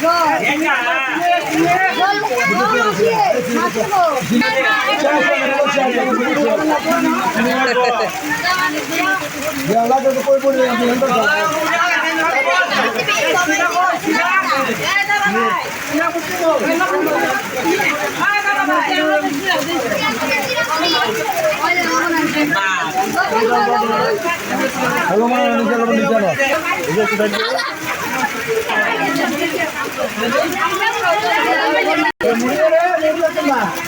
Gol! Gol! Gol! Hello মা নিচে আলো নিচে আলো এই যে কোথায় প্লাবন ধরি তো খাইতে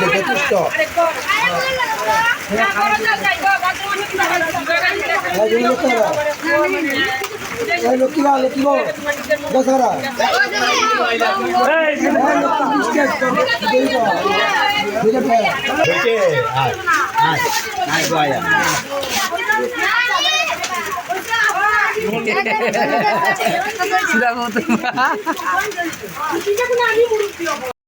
যথেষ্ট লক্ষ্মী বা লক্ষ্মী গো দশহরা সিধা